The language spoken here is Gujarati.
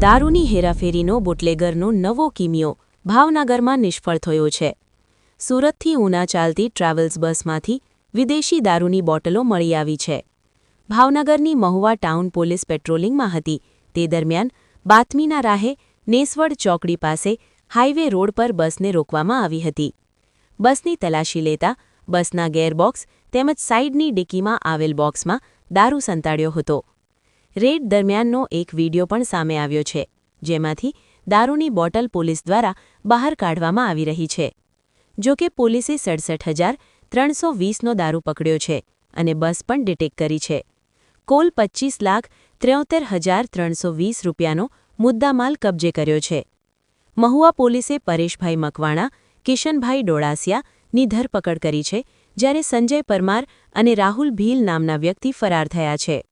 દારૂની હેરાફેરીનો બુટલેગરનો નવો કિમિયો ભાવનગરમાં નિષ્ફળ થયો છે. સુરતથી ઉના ચાલતી ટ્રાવેલ્સ બસમાંથી વિદેશી દારૂની બોટલો મળી આવી છે. ભાવનગરની મહુવા ટાઉન પોલીસ પેટ્રોલિંગમાં હતી. તે દરમિયાન બાતમીના રાહે નેસવડ ચોકડી પાસે હાઇવે રોડ પર બસને રોકવામાં આવી હતી. બસની તલાશી લેતા બસના ગેરબોક્સ તેમજ સાઇડની ડિકીમાં આવેલ બોક્સમાં દારૂ સંતાડ્યો હતો. રેડ દરમિયાનનો એક વીડિયો પણ સામે આવ્યો છે, જેમાંથી દારૂની બોટલ પોલીસ દ્વારા બહાર કાઢવામાં આવી રહી છે. જો કે પોલીસે સડસઠ હજાર ત્રણસો વીસનો દારૂ પકડ્યો છે અને બસ પણ ડિટેક કરી છે. કોલ પચ્ચીસ લાખ ત્ર્યોતેર હજાર ત્રણસો વીસ રૂપિયાનો મુદ્દામાલ કબજે કર્યો છે. મહુવા પોલીસે પરેશભાઈ મકવાણા, કિશનભાઈ ડોળાસિયાની ધરપકડ કરી છે, જ્યારે સંજય પરમાર અને રાહુલ ભીલ નામના વ્યક્તિ ફરાર થયા છે.